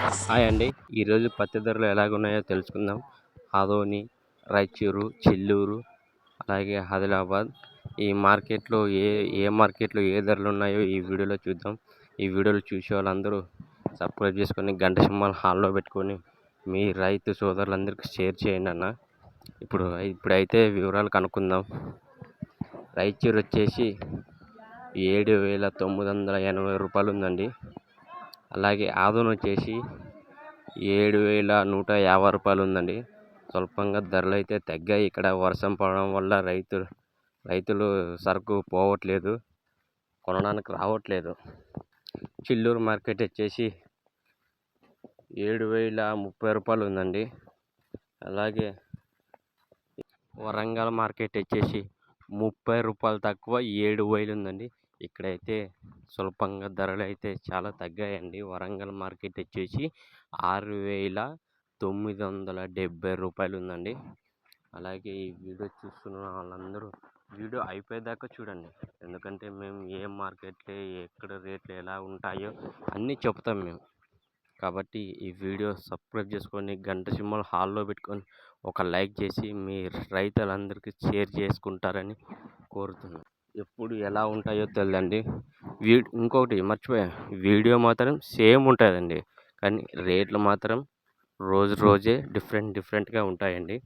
Hi అండి. ఈరోజు పత్తి ధరలు ఎలాగున్నాయో తెలుసుకుందాం. ఆదోని రాయచూరు చెల్లూరు అలాగే ఆదిలాబాద్. ఈ మార్కెట్లో ఏ ఏ మార్కెట్లో ఏ ధరలు ఉన్నాయో ఈ వీడియోలో చూద్దాం. ఈ వీడియోలు చూసే వాళ్ళందరూ సబ్స్క్రైబ్ చేసుకొని గంట సింహాలు హాల్లో పెట్టుకొని మీ రైతు సోదరులందరికీ షేర్ చేయండి అన్న. ఇప్పుడు ఇప్పుడైతే వివరాలు కనుక్కుందాం. రాయచూరు వచ్చేసి ఏడు వేల తొమ్మిది వందల ఎనభై రూపాయలు ఉందండి. అలాగే ఆదోని వచ్చేసి ఏడు వేల నూట యాభై రూపాయలు ఉందండి. స్వల్పంగా ధరలు అయితే తగ్గాయి. ఇక్కడ వర్షం పడడం వల్ల రైతు రైతులు సరుకు పోవట్లేదు. కొనడానికి రావట్లేదు. చిల్లూరు మార్కెట్ వచ్చేసి ఏడు వేల ముప్పై రూపాయలు ఉందండి. అలాగే వరంగల్ మార్కెట్ వచ్చేసి ముప్పై రూపాయలు తక్కువ ఏడు వేలు ఉందండి. ఇక్కడైతే సులభంగా ధరలు అయితే చాలా తగ్గాయండి. వరంగల్ మార్కెట్ వచ్చేసి ఆరు వేల తొమ్మిది వందల డెబ్బై రూపాయలు ఉందండి. అలాగే ఈ వీడియో చూస్తున్న వాళ్ళందరూ వీడియో అయిపోయేదాకా చూడండి. ఎందుకంటే మేము ఏ మార్కెట్లో ఎక్కడ రేట్లు ఎలా ఉంటాయో అన్నీ చెప్తాం మేము. కాబట్టి ఈ వీడియో సబ్స్క్రైబ్ చేసుకొని గంట సింబల్ హాల్లో పెట్టుకొని ఒక లైక్ చేసి మీ రైతులందరికీ షేర్ చేసుకుంటారని కోరుతున్నాను ఎప్పుడు ఎలా ఉంటాయో తెలియదండి వీ ఇంకొకటి మర్చిపోయా. వీడియో మాత్రం సేమ్ ఉంటుందండి. కానీ రేట్లు మాత్రం రోజు రోజే డిఫరెంట్ డిఫరెంట్గా ఉంటాయండి.